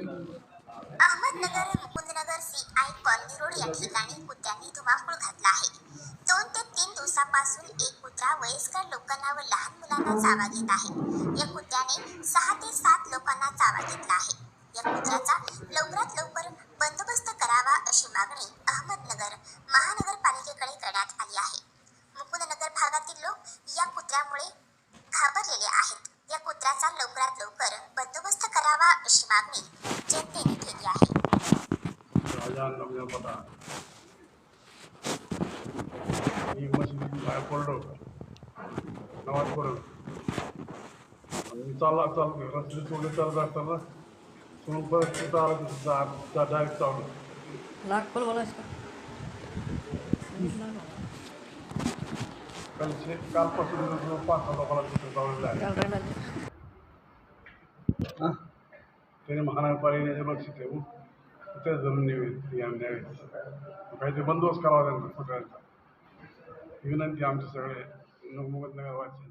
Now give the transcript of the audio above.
Ahmednagar Mukundnagar C I colony road या ठिकाणी कुत्र्यांनी धुमाकूळ घातला आहे. दोन ते तीन दिवसापासून एक कुत्रा वयस्कर लोकांना व लहान मुलांना चावा घेत आहे. या कुत्र्याने सहा ते सात लोकांना चावा घेतला आहे. या कुत्र्याचा लवकरात लवकर बंदोबस्त करावा अशी मागणी अहमदनगर महानगरपालिकेकडे करण्यात आली आहे. কথা। এই মসজিদ ভাই পড়ল নামাজ পড়ল ইনশাআল্লাহ চাল রাস্তা চলে চাল রাখতাম না শুরু করে তার যা ডাইরেক্ট চাল লাখ কল বলা কাল সে কাল तिथे जमिनी न्यावी या काहीतरी बंदोबस्त करावा त्यांचा सगळ्यांचा. विनंती आमचे सगळे मुगतनगरवासी